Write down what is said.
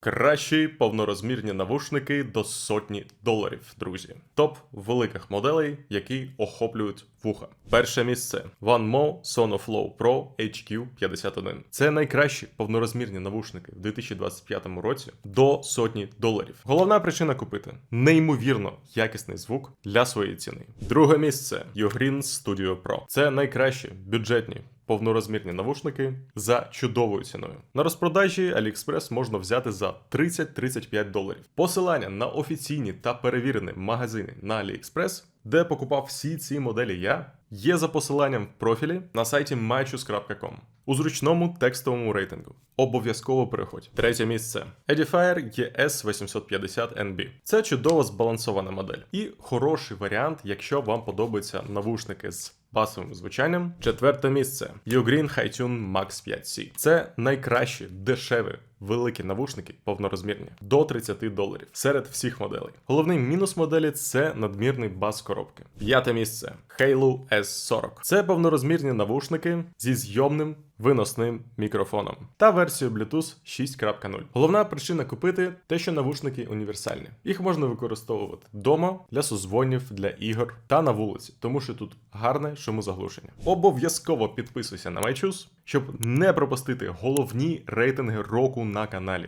Кращі повнорозмірні навушники до сотні доларів, друзі. Топ великих моделей, які охоплюють вуха. Перше місце OneMo Sonoflow Pro HQ51. Це найкращі повнорозмірні навушники в 2025 році до сотні доларів. Головна причина купити неймовірно якісний звук для своєї ціни. Друге місце Ugreen Studio Pro. Це найкращі бюджетні повнорозмірні навушники за чудовою ціною. На розпродажі AliExpress можна взяти за 30-35 доларів. Посилання на офіційні та перевірені магазини на AliExpress, де покупав всі ці моделі я, є за посиланням в профілі на сайті mychoose.com у зручному текстовому рейтингу. Обов'язково переходь. Третє місце Edifier ES850NB. Це чудово збалансована модель і хороший варіант, якщо вам подобаються навушники з басовим звучанням. Четверте місце Ugreen Hi-Tune Max 5C. Це найкращі дешеві великі навушники повнорозмірні до 30 доларів серед всіх моделей. Головний мінус моделі це надмірний бас коробки. П'яте місце Halo S40. Це повнорозмірні навушники зі зйомним виносним мікрофоном та версію Bluetooth 6.0. Головна причина купити те, що навушники універсальні. Їх можна використовувати вдома для созвонів, для ігор та на вулиці, тому що тут гарне шумозаглушення. Обов'язково підписуйся на MyChoose, щоб не пропустити головні рейтинги року на каналі.